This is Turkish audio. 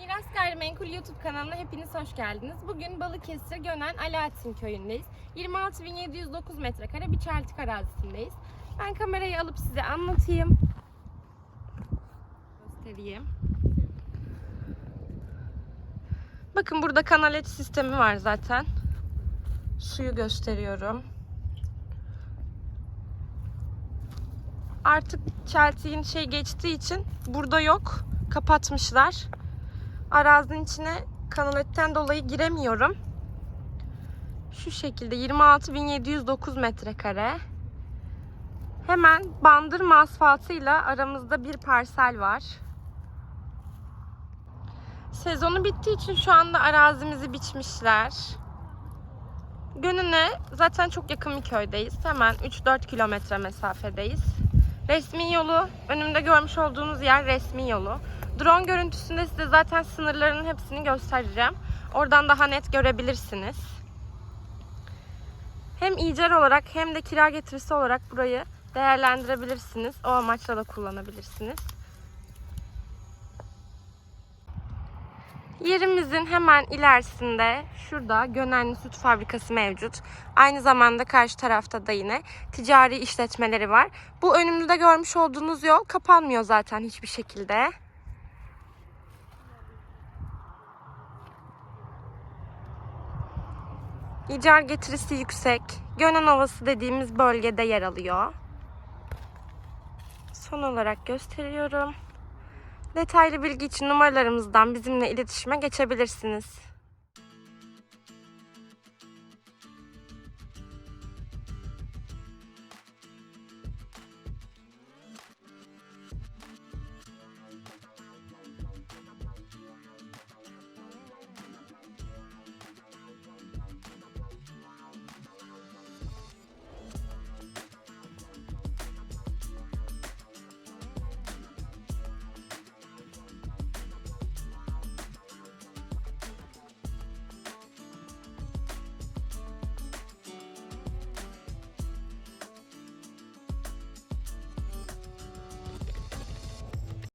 Miras Gayrimenkul YouTube kanalına hepiniz hoş geldiniz. Bugün Balıkesir Gönen Alaaddin köyündeyiz. 26.709 metrekare bir çeltik arazisindeyiz. Ben kamerayı alıp size anlatayım. Göstereyim. Bakın burada kanalet sistemi var zaten. Suyu gösteriyorum. Artık çeltiğin şey geçtiği için burada yok. Kapatmışlar. Arazinin içine kanaletten dolayı giremiyorum. Şu şekilde 26.709 metrekare. Hemen bandırma asfaltıyla aramızda bir parsel var. Sezonu bittiği için şu anda arazimizi biçmişler. Gönüne zaten çok yakın bir köydeyiz. Hemen 3-4 kilometre mesafedeyiz. Resmi yolu, önümde görmüş olduğunuz yer resmi yolu. Drone görüntüsünde size zaten sınırlarının hepsini göstereceğim. Oradan daha net görebilirsiniz. Hem icar olarak hem de kira getirisi olarak burayı değerlendirebilirsiniz. O amaçla da kullanabilirsiniz. Yerimizin hemen ilerisinde şurada Gönenli Süt Fabrikası mevcut. Aynı zamanda karşı tarafta da yine ticari işletmeleri var. Bu önümüzde görmüş olduğunuz yol kapanmıyor zaten hiçbir şekilde. İcar getirisi yüksek. Gönen Ovası dediğimiz bölgede yer alıyor. Son olarak gösteriyorum. Detaylı bilgi için numaralarımızdan bizimle iletişime geçebilirsiniz.